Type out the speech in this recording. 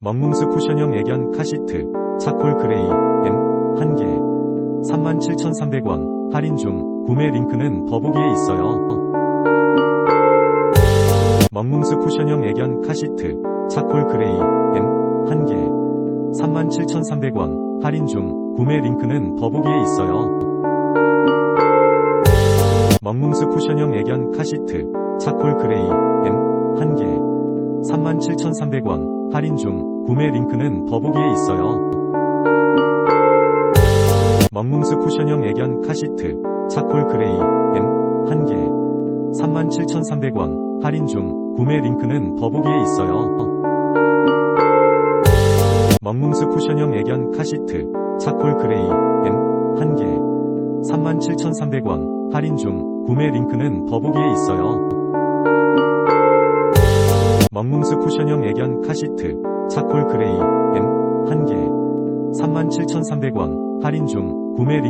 먹뭉스 쿠션형 애견 카시트 차콜 그레이 M 1개 37,300원 할인 중 구매 링크는 더보기에 있어요. 먹뭉스 쿠션형 애견 카시트 차콜 그레이 M 1개 37,300원 할인 중 구매 링크는 더보기에 있어요. 먹뭉스 쿠션형 애견 카시트 차콜 그레이 M 1개 37,300원. 할인 중. 구매 링크는 더보기에 있어요. 먹뭉스 쿠션형 애견 카시트. 차콜 그레이. M. 1개. 37,300원. 할인 중. 구매 링크는 더보기에 있어요. 먹뭉스 쿠션형 애견 카시트. 차콜 그레이. M. 1개. 37,300원. 할인 중. 구매 링크는 더보기에 있어요. 먹뭉스 쿠션형 애견 카시트 차콜 그레이 M 1개. 37,300원 할인 중 구매 링크